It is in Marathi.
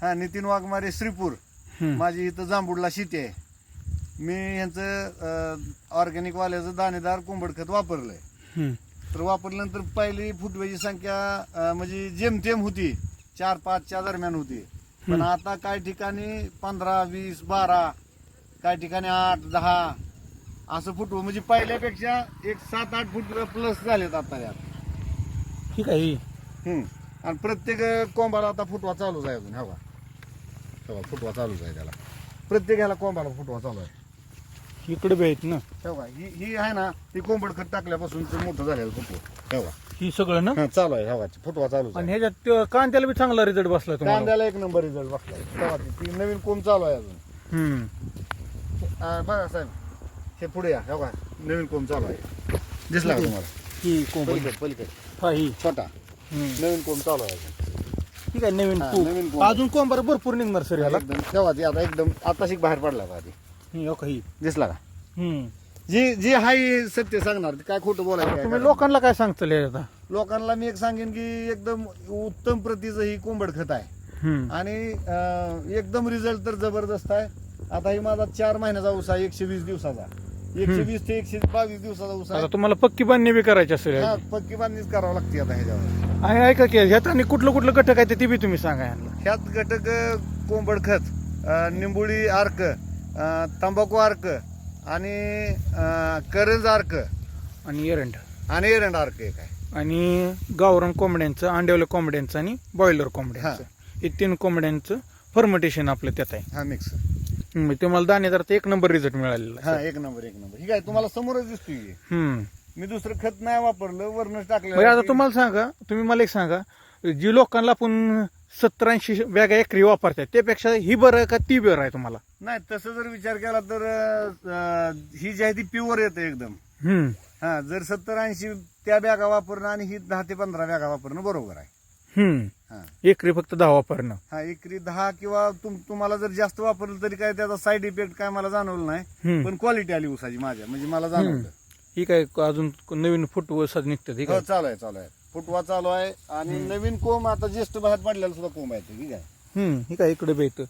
हा नितीन वाघमारे श्रीपूर. माझी इथं जांभूडला शेती आहे. मी यांचं ऑर्गॅनिक वाल्याचं दाणेदार कोंबड खत वापरलंय. तर वापरल्यानंतर पहिली फुटव्याची संख्या म्हणजे जेमतेम होती. चार पाचच्या दरम्यान होती. पण आता काही ठिकाणी पंधरा वीस बारा काही ठिकाणी आठ दहा असं फुटवं. म्हणजे पहिल्यापेक्षा एक सात आठ फूट प्लस झालेत आता यात. ठीक आहे. आणि प्रत्येक कोंबाला आता फुटवा चालूच आहे अजून हवा हवा फुटवा चालूच आहे त्याला. प्रत्येक ह्याला कोंबाला फुटवा चालू आहे. इकडे बी आहेत ना? तेव्हा ही ही आहे ना ती कोंबड खत टाकल्यापासून ते मोठं झालेलं फुटवं. तेव्हा ही सगळं ना? हा, चालू आहे हवाची फुटवा चालू आणि ह्याच्यात कांद्याला बी चांगला रिझल्ट बसला तुम्हाला? कांद्याला एक नंबर रिझल्ट बसला तेव्हा ती ती नवीन कोंब चालू आहे अजून. हम्म. आ, बघा साहेब हे पुढे या हे बघा नवीन कोंब चालू आहे. दिसला का तुम्हाला? ही कोंबडी पलीकडे पलीकडे. हा ही. छोटा. नवीन कोंब चालू आहे. ठीक आहे नवीन हा, कोंब. नवीन कोंब. अजून कोंबार भरपूर निघणार सर याला एकदम तेव्हा ती आता एकदम आताशी बाहेर पडला का आधी हो दिसला का हम्म. जी जी हाय सत्य सांगणार काय खोटं बोलायचं काय तुम्ही. लोकांना काय सांगताल आता लोकांना मी एक सांगेन की एकदम उत्तम प्रतीचं ही कोंबड खत आहे हम्म. आणि अं, एकदम रिझल्ट तर जबरदस्त आहे आता ही माझा चार महिन्याचा ऊस आहे एकशे वीस दिवसाचा एकशे वीस ते एकशे बावीस दिवसाचा ऊस आता आहे तुम्हाला पक्की बांधणी बी करायची असेल हा पक्की बांधणीच करावं लागते आता ह्याच्यावर. आणि ऐका की ह्यात आणि कुठलं कुठलं घटक आहे ते बी तुम्ही सांगा यांना. ह्यात घटक अं, कोंबड खत अं, निंबोळी अर्क अं, तंबाखू अर्क आणि करंज अर्क आणि एरंड. आणि एरंड अर्क एक आहे. आणि गावरान कोंबड्यांचं अंड्यावल्या कोंबड्यांचं आणि बॉयलर कोंबड्यांचं. हे तीन कोंबड्यांचं फर्मेटेशन आपलं त्यात आहे. हा मिक्स तुम्हाला दाणेदारचा एक नंबर रिझल्ट मिळालेला हा. एक नंबर एक नंबर ही काय तुम्हाला समोरच दिसतोय. हम्म. मी दुसरं खत नाही वापरलं वरणच टाकलं. आता तुम्हाला सांगा तुम्ही मला एक सांगा जी लोकांना आपण सत्तर ऐंशी बॅगा एकरी वापरतात त्यापेक्षा ही बरं आहे का ती बरं आहे तुम्हाला? नाही तसं जर विचार केला तर अं, ही जी आहे ती प्युअर येते एकदम. हम्म. हा जर सत्तर ऐंशी त्या बॅगा वापरणं आणि ही दहा ते पंधरा बॅगा वापरणं बरोबर आहे. हम्म. हा. एकरी फक्त दहा वापरणं हा एकरी दहा किंवा तुम तुम्हाला जर जास्त वापरलं तरी काय त्याचा साईड इफेक्ट काय मला जाणवलं नाही. हम्म. पण क्वालिटी आली उसाची माझ्या म्हणजे मला जाणवलं. ही काय अजून नवीन फुटवं सद निघतात ही हो काय चालू आहे चालू आहे. फुटवा चालू आहे आणि नवीन कोंब आता ज्येष्ठ बाहेर पडलेला सुद्धा कोंब आहे ते, ठीक आहे. हम्म. ही काय इकडे बेत